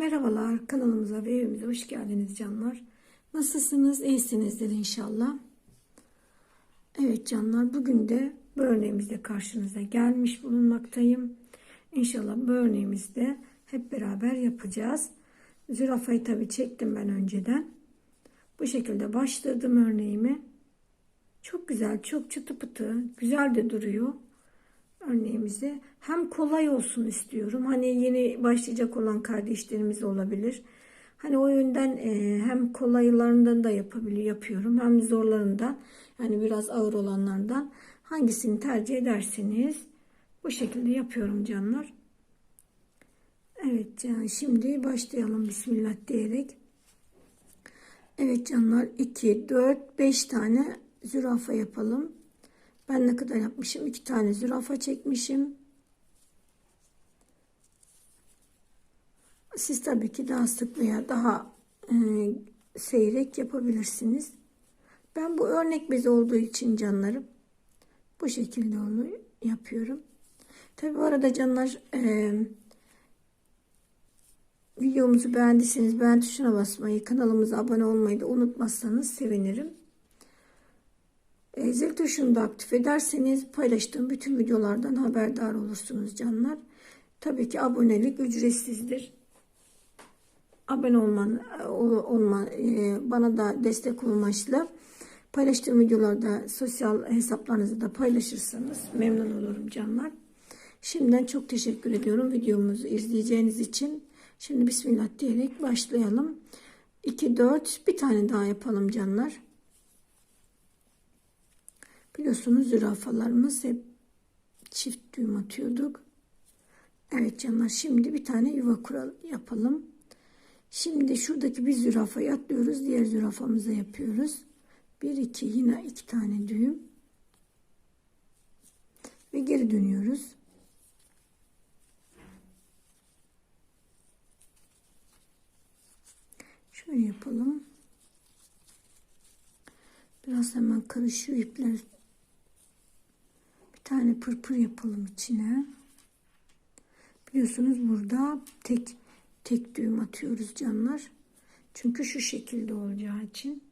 Merhabalar kanalımıza ve evimize hoş geldiniz canlar. Nasılsınız? İyisinizdir inşallah. Evet canlar bugün de bu örneğimizle karşınıza gelmiş bulunmaktayım. İnşallah bu örneğimizde hep beraber yapacağız. Zürafayı tabi çektim ben önceden. Bu şekilde başladım örneğimi. Çok güzel, çok çıtı pıtı, güzel de duruyor örneğimizi. Hem kolay olsun istiyorum. Hani yeni başlayacak olan kardeşlerimiz olabilir. Hani o yönden e, hem kolaylarından da yapabiliyor, yapıyorum hem zorlarından yani biraz ağır olanlardan hangisini tercih ederseniz bu şekilde yapıyorum canlar. Evet can şimdi başlayalım bismillah diyerek. Evet canlar 2 4 5 tane zürafa yapalım. Ben ne kadar yapmışım? 2 tane zürafa çekmişim. Siz tabii ki daha sık daha e, seyrek yapabilirsiniz. Ben bu örnek bezi olduğu için canlarım bu şekilde onu yapıyorum. Tabi bu arada canlar e, videomuzu beğendiyseniz beğen tuşuna basmayı, kanalımıza abone olmayı da unutmazsanız sevinirim. E, zil tuşunu da aktif ederseniz paylaştığım bütün videolardan haberdar olursunuz canlar. Tabii ki abonelik ücretsizdir. Abone olman, olma, e, bana da destek olmaçla paylaştığım videolarda sosyal hesaplarınızı da paylaşırsanız memnun olurum canlar. Şimdiden çok teşekkür ediyorum videomuzu izleyeceğiniz için. Şimdi Bismillah diyerek başlayalım. 2, 4 bir tane daha yapalım canlar. Biliyorsunuz zürafalarımız hep çift düğüm atıyorduk. Evet canlar şimdi bir tane yuva kural yapalım. Şimdi şuradaki bir zürafayı atlıyoruz. Diğer zürafamıza yapıyoruz. Bir iki yine iki tane düğüm. Ve geri dönüyoruz. Şöyle yapalım. Biraz hemen karışıyor ipler. Bir tane pırpır yapalım içine. Biliyorsunuz burada tek tek düğüm atıyoruz canlar. Çünkü şu şekilde olacağı için.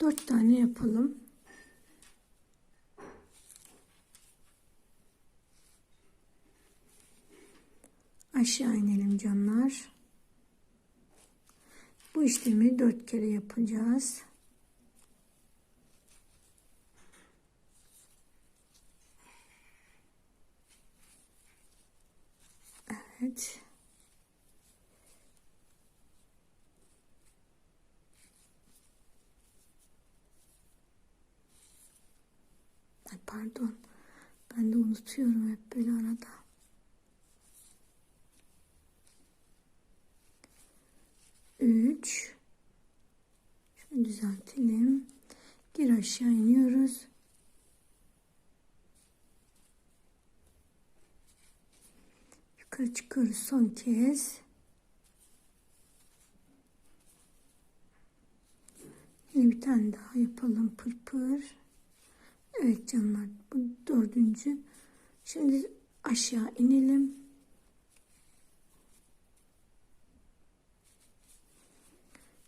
Dört tane yapalım. Aşağı inelim canlar. Bu işlemi dört kere yapacağız. Evet. Ay pardon. Ben de unutuyorum hep böyle arada. Üç. Şunu düzeltelim. Geri aşağı iniyoruz. Yukarı çıkıyoruz son kez. Yine bir tane daha yapalım pırpır. Evet canlar bu dördüncü. Şimdi aşağı inelim.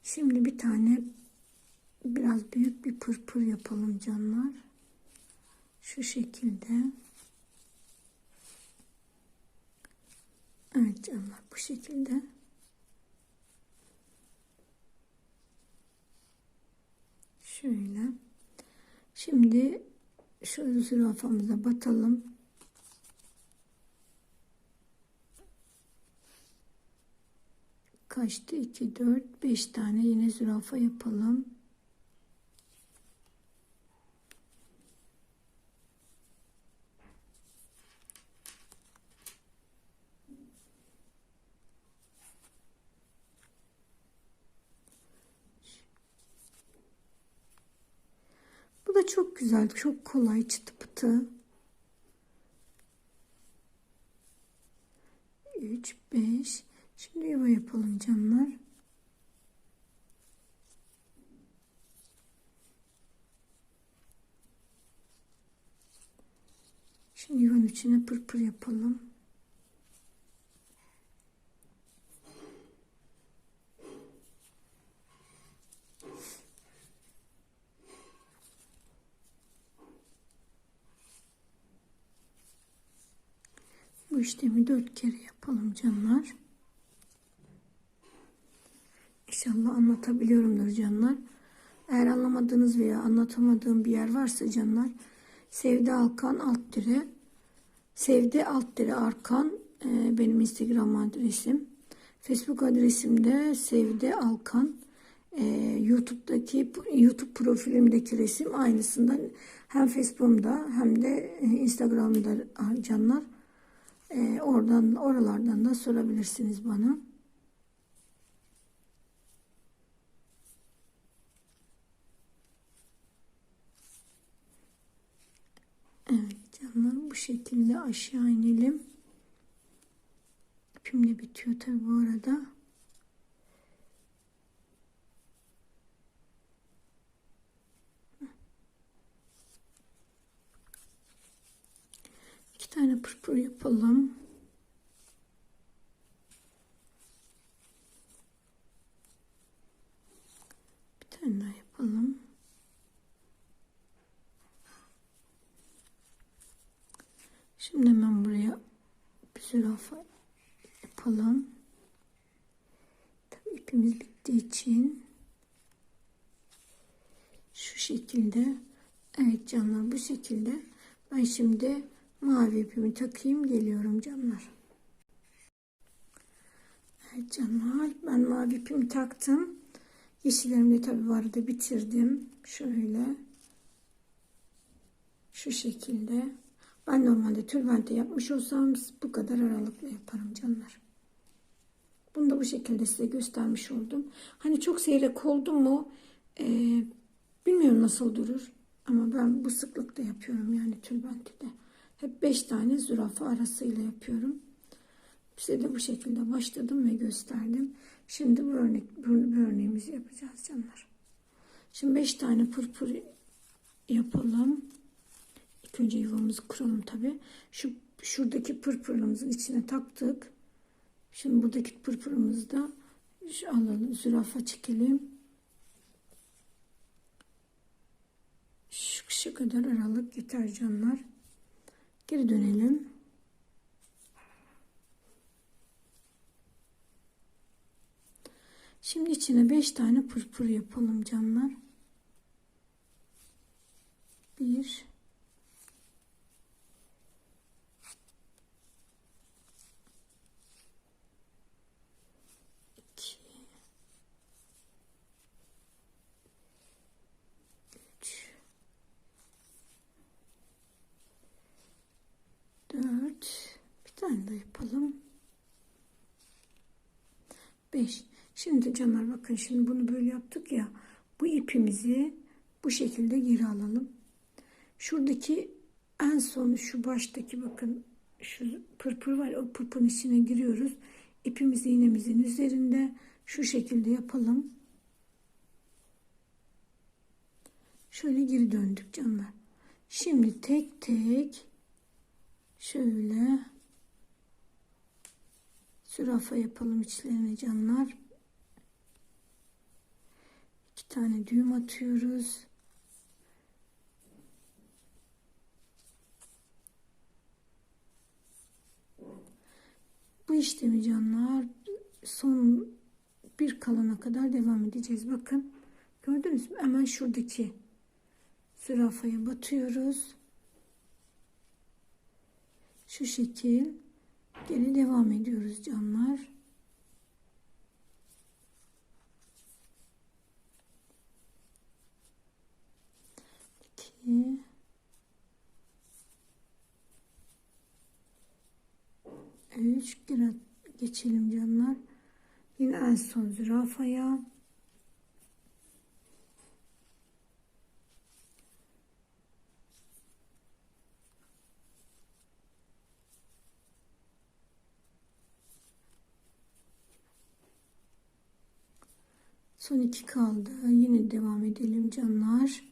Şimdi bir tane biraz büyük bir pırpır yapalım canlar. Şu şekilde. Evet canlar bu şekilde. Şöyle. Şimdi şu zürafamıza batalım. Kaçtı? 2, 4, 5 tane yine zürafa yapalım. Çok güzel, çok kolay çıtı pıtı. 3, 5. Şimdi yuva yapalım canlar. Şimdi yuvanın içine pırpır yapalım. Bu işlemi dört kere yapalım canlar. İnşallah anlatabiliyorumdur canlar. Eğer anlamadığınız veya anlatamadığım bir yer varsa canlar Sevde Alkan alt dire Sevde alt dire Arkan e, benim Instagram adresim. Facebook adresim de Sevde Alkan. E, YouTube'daki YouTube profilimdeki resim aynısından hem Facebook'umda hem de Instagram'da canlar. E, oradan oralardan da sorabilirsiniz bana. Evet canlar bu şekilde aşağı inelim. İpim de bitiyor tabi bu arada. İki tane pırpır yapalım. Bir tane daha yapalım. Şimdi hemen buraya bir zürafa yapalım. Tabii ipimiz bittiği için şu şekilde evet canlar bu şekilde ben şimdi mavi ipimi takayım geliyorum canlar. Evet canlar ben mavi ipimi taktım. Yeşillerimi de tabii vardı bitirdim. Şöyle şu şekilde ben normalde tülbente yapmış olsam bu kadar aralıklı yaparım canlar. Bunu da bu şekilde size göstermiş oldum. Hani çok seyrek oldu mu e, bilmiyorum nasıl durur. Ama ben bu sıklıkta yapıyorum yani tülbentide. Hep 5 tane zürafa arasıyla yapıyorum. Size de bu şekilde başladım ve gösterdim. Şimdi bu, örnek, bu, bu örneğimizi yapacağız canlar. Şimdi 5 tane pırpır yapalım. İlk önce yuvamızı kuralım tabi. Şu şuradaki pırpırımızın içine taktık. Şimdi buradaki pırpırımızı da şu alalım. Zürafa çekelim. Şu, şu kadar aralık yeter canlar. Geri dönelim. Şimdi içine 5 tane pırpır yapalım canlar. 1 4 bir tane de yapalım. 5 şimdi canlar bakın şimdi bunu böyle yaptık ya bu ipimizi bu şekilde geri alalım. Şuradaki en son şu baştaki bakın şu pırpır var o pırpırın içine giriyoruz. İpimizi iğnemizin üzerinde. Şu şekilde yapalım. Şöyle geri döndük canlar. Şimdi tek tek Şöyle zürafa yapalım içlerine canlar. İki tane düğüm atıyoruz. Bu işlemi canlar son bir kalana kadar devam edeceğiz. Bakın gördünüz mü? Hemen şuradaki zürafaya batıyoruz şu şekil geri devam ediyoruz canlar. İki. Üç geçelim canlar. Yine en son zürafaya. Son iki kaldı. Yine devam edelim canlar.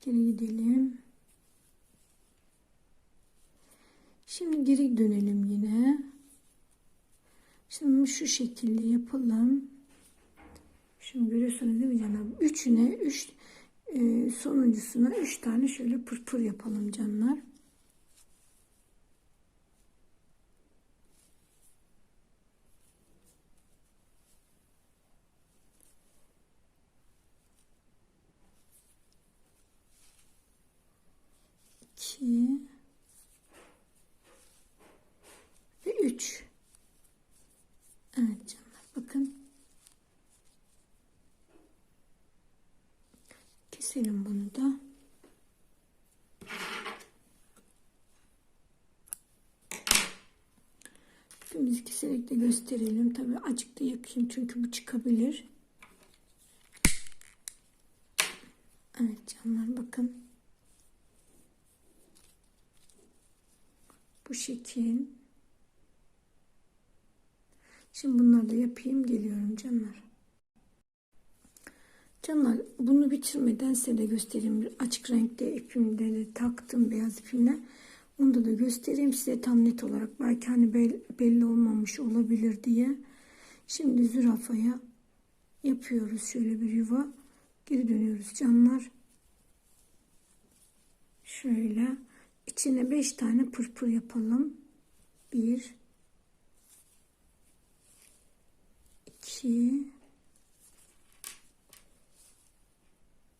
Geri gidelim. Şimdi geri dönelim yine. Şimdi şu şekilde yapalım. Şimdi görüyorsunuz değil mi canım? Üçüne, üç e, sonuncusuna üç tane şöyle pırpır yapalım canlar. İki ve üç. Evet canlar bakın. Keselim bunu da. Biz keserek de gösterelim. Tabi acık da yakayım çünkü bu çıkabilir. Evet canlar bakın. Bu şekil. Şimdi bunları da yapayım geliyorum canlar. Canlar bunu bitirmeden size de göstereyim. Açık renkte ipimde de taktım beyaz ipimle. Onu da göstereyim size tam net olarak. Belki hani belli olmamış olabilir diye. Şimdi zürafaya yapıyoruz şöyle bir yuva. Geri dönüyoruz canlar. Şöyle içine 5 tane pırpır yapalım. 1 2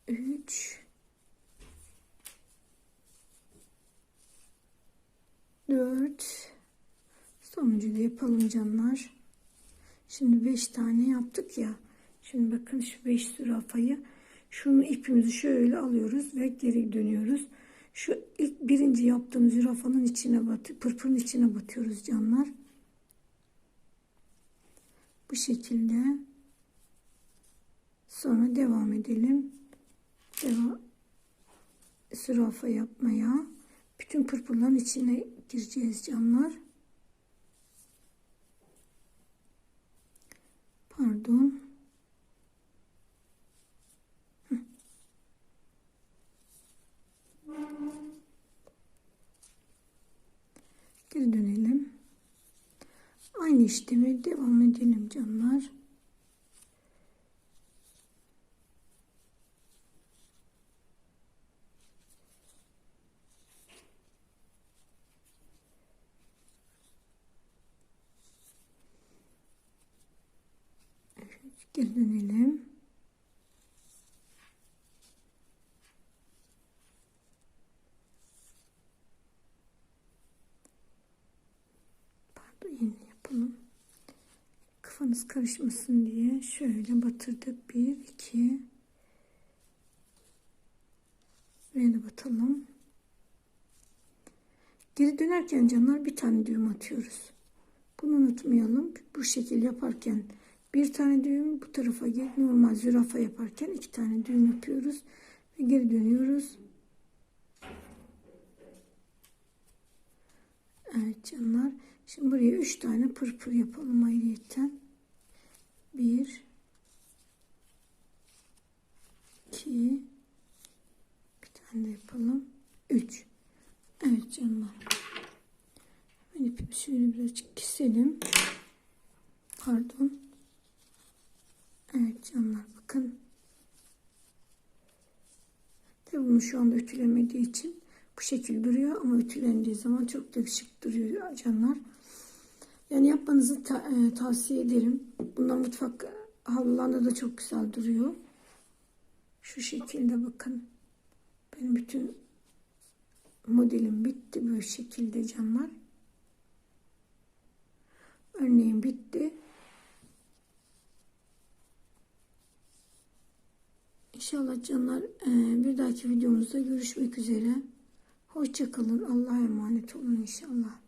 3 4 sonuncu da yapalım canlar. Şimdi 5 tane yaptık ya. Şimdi bakın şu 5 zürafayı şunu ipimizi şöyle alıyoruz ve geri dönüyoruz. Şu ilk birinci yaptığımız zürafanın içine bat, pırpırın içine batıyoruz canlar. Bu şekilde sonra devam edelim. Devam zürafa yapmaya. Bütün pırpırların içine gireceğiz canlar. Pardon. Geri dönelim. Aynı işlemi devam edelim canlar. Geri dönelim. Pardon yeni yapalım. Kafanız karışmasın diye şöyle batırdık. Bir, iki. Buraya da batalım. Geri dönerken canlar bir tane düğüm atıyoruz. Bunu unutmayalım. Bu şekil yaparken bir tane düğüm bu tarafa gel. Normal zürafa yaparken iki tane düğüm yapıyoruz. Ve geri dönüyoruz. Evet canlar. Şimdi buraya üç tane pırpır yapalım ayrıyetten. Bir, iki, bir tane de yapalım. Üç. Evet canlar. Ben ipimi şöyle birazcık keselim. Pardon. Evet canlar bakın. Tabi bunu şu anda ütülemediği için bu şekil duruyor ama ütülendiği zaman çok da duruyor canlar. Yani yapmanızı ta e, tavsiye ederim. Bunlar mutfak havlularında da çok güzel duruyor. Şu şekilde bakın. Benim bütün modelim bitti böyle şekilde canlar. Örneğin bitti. İnşallah canlar e, bir dahaki videomuzda görüşmek üzere. Hoşçakalın. Allah'a emanet olun inşallah.